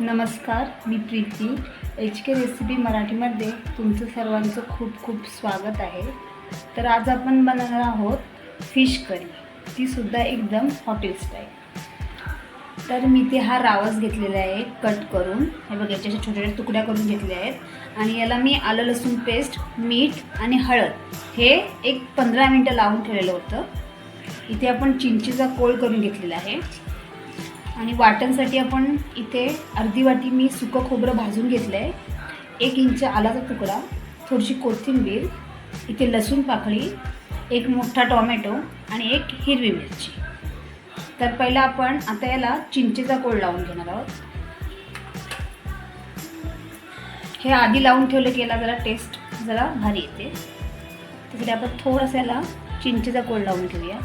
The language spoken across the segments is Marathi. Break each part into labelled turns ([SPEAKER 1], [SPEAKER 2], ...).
[SPEAKER 1] नमस्कार मी प्रीती. एच के रेसिपी मराठीमध्ये तुमचं सर्वांचं खूप खूप स्वागत आहे. तर आज आपण बनवणार आहोत फिश करी. तीसुद्धा एकदम हॉटेल स्टाईल. तर मी ते हा रावस घेतलेला आहे कट करून. हे बघा याच्या छोट्या छोट्या तुकड्या करून घेतल्या आहेत. आणि याला मी आलं लसूण पेस्ट मीठ आणि हळद. हे एक पंधरा मिनटं लावून ठेवलेलं होतं. इथे आपण चिंचेचा कोळ करून घेतलेला आहे. आणि वाटणसाठी आपण इथे अर्धी वाटी मी सुकं खोबरं भाजून घेतलं आहे एक इंच आलाचा तुकडा थोडीशी कोथिंबीर इथे लसूण पाकळी एक मोठा टॉमॅटो आणि एक हिरवी मिरची. तर पहिला आपण आता याला चिंचेचा कोळ लावून घेणार आहोत. हे आधी लावून ठेवलं की याला जरा टेस्ट जरा भारी येते. त्यासाठी आपण थोडंसं याला चिंचेचा कोळ लावून घेऊया.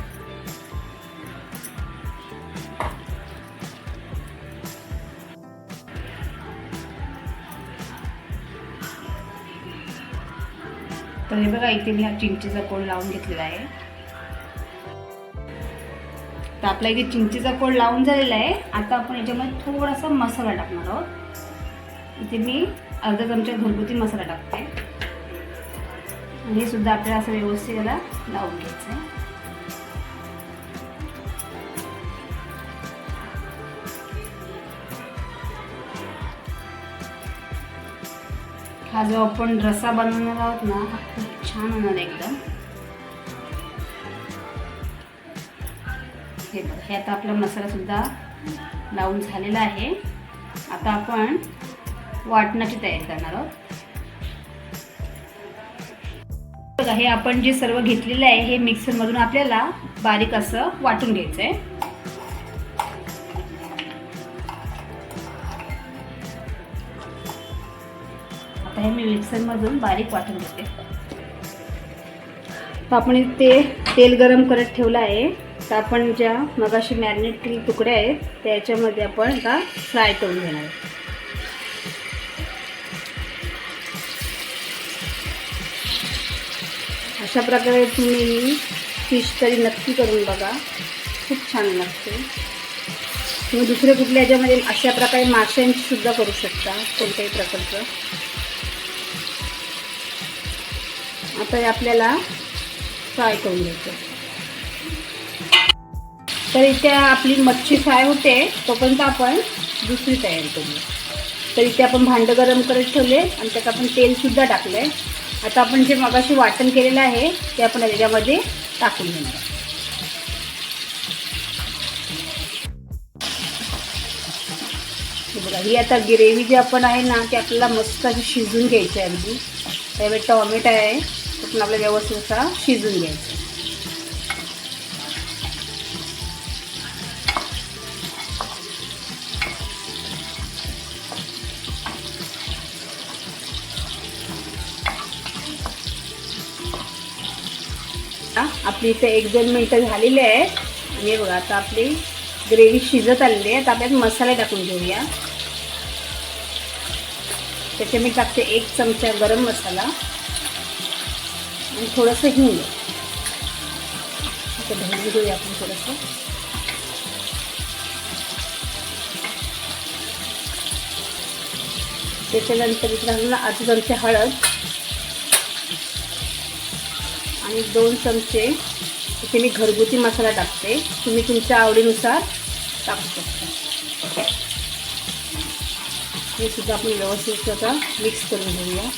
[SPEAKER 1] तर हे बघा इथे मी हा चिंचेचा कोड लावून घेतलेला आहे. तर आपला इथे चिंचेचा कोड लावून झालेला आहे. आता आपण याच्यामध्ये थोडासा मसाला टाकणार आहोत. इथे मी अर्धा चमचा घरगुती मसाला टाकते. आणि हे सुद्धा आपल्याला असं व्यवस्थित याला लावून घ्यायचं आहे. हा जो आपण रसा बनवणार आहोत ना हा खूप छान होणार आहे एकदम. हे बघ हे आता आपला मसाला सुद्धा लावून झालेला आहे. आता आपण वाटणाची तयारी करणार आहोत. बघा हे आपण जे सर्व घेतलेलं आहे हे मिक्सरमधून आपल्याला बारीक असं वाटून घ्यायचं आहे हे मी मिक्सरमधून बारीक वाटून घेते. तर आपण ते तेल गरम करत ठेवलं आहे. तर आपण ज्या मगाशी मॅरिनेट तुकडे आहेत त्याच्यामध्ये आपण आता फ्राय करून घेणार अशा प्रकारे तुम्ही फिश करी नक्की करून बघा. खूप छान लागते. तुम्ही दुसरे कुठल्या ह्याच्यामध्ये अशा प्रकारे माशांची सुद्धा करू शकता. कोणत्याही प्रकारचं. आता हे आपल्याला फ्राय करून घ्यायचं तर इथे आपली मच्छी फ्राय होते तोपर्यंत आपण दुसरी तयारी करूया. तर इथे आपण भांडं गरम करत ठेवले आणि त्यात आपण तेलसुद्धा टाकलं आहे आता आपण जे मगाशी वाटण केलेलं आहे ते आपण याच्यामध्ये टाकून घेणार बघा ही आता ग्रेव्ही जी आपण आहे ना ती आपल्याला मस्त अशी शिजून घ्यायची आहे अगदी. त्यावेळी टॉमॅटो आहे पण आपल्याला व्यवस्थित असा शिजून घ्यायचा. हा, आपली इथे एक दोन मिनटं झालेली आहे आणि हे बघा आता आपली ग्रेव्ही शिजत आलेली आहे. आता आपल्यात मसाले टाकून घेऊया. त्याच्या मी टाकते एक चमचा गरम मसाला. आणि थोडंसं हिंग. आता भाजून घेऊया आपण थोडंसं. त्याच्यानंतर इकडे घालून चमचे हळद. आणि दोन चमचे इथे मी घरगुती मसाला टाकते. तुम्ही तुमच्या आवडीनुसार टाकू शकता. हे सुद्धा आपण व्यवस्थित आता मिक्स करून घेऊया.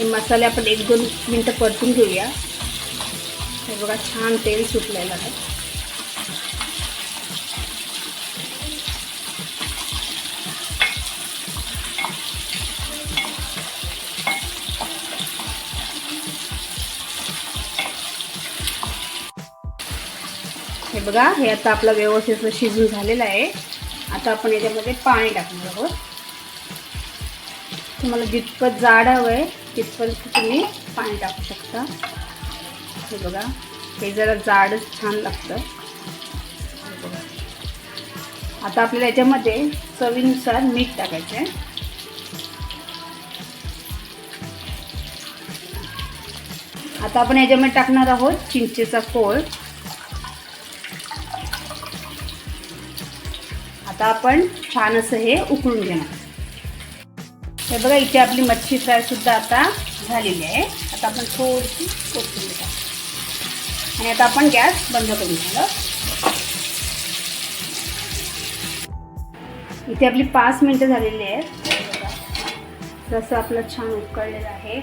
[SPEAKER 1] हे मसाले आपण एक दोन मिनटं परतून घेऊया. हे बघा छान तेल सुटलेलं आहे. हे बघा हे आता आपलं व्यवस्थित शिजून झालेलं आहे. आता आपण याच्यामध्ये पाणी टाकणार आहोत. तुम्हाला जितपत जाड हवं आहे तितपत तुम्ही पाणी टाकू शकता. हे बघा हे जरा जाडच छान लागतं. आता आपल्याला याच्यामध्ये चवीनुसार मीठ टाकायचं आहे. आता आपण याच्यामध्ये टाकणार आहोत चिंचेचा कोळ आता आपण छान असं हे उकळून घेणार. हे बघा इथे आपली मच्छी फ्रायसुद्धा आता झालेली आहे. आता आपण थोडीशी कोथिंबीर टाकू. आणि आता आपण गॅस बंद करून झालं इथे आपली पाच मिनटं झालेली आहेत. बघा. जसं आपलं छान उकळलेलं आहे.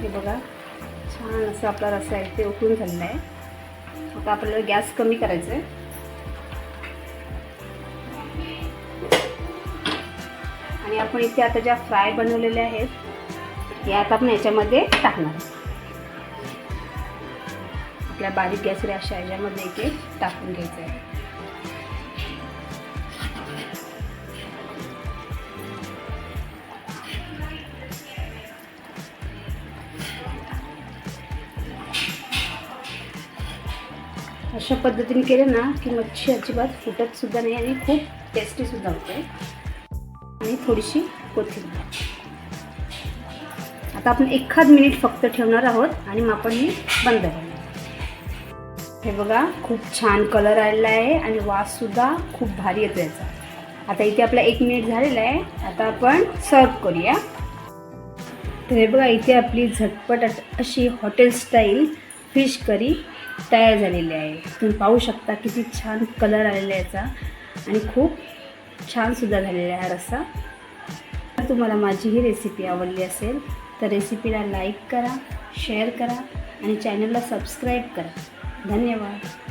[SPEAKER 1] हे बघा छान असं आपला रस्सा आहे ते उकळून झालेलं आहे. आता आपल्याला गॅस कमी करायचा आहे आणि आपण इथे आता ज्या फ्राय बनवलेल्या आहेत हे आता आपण याच्यामध्ये टाकणार आपल्या बारीक गॅस अशा याच्यामध्ये इथे टाकून घ्यायचं आहे. अशा पद्धतीने केलं ना की मच्छी अजिबात फुटत सुद्धा नाही आणि खूप टेस्टी सुद्धा होते. आणि थोडीशी कोथिंबीर. आता आपण एखाद मिनिट फक्त ठेवणार आहोत आणि मग आपण ही बंद करणार हे बघा खूप छान कलर आलेला आहे आणि वाससुद्धा खूप भारी येतो याचा. आता इथे आपला एक मिनिट झालेला आहे. आता आपण सर्व करूया. तर हे बघा इथे आपली झटपट अशी हॉटेल स्टाईल फिश करी तयार झालेली आहे. तुम्ही पाहू शकता किती छान कलर आलेला आहे याचा. आणि खूप छानसुद्धा झालेला आहे हा रस्सा. जर तुम्हाला माझी ही रेसिपी आवडली असेल तर रेसिपीला लाईक करा शेअर करा आणि चॅनलला सबस्क्राईब करा. धन्यवाद.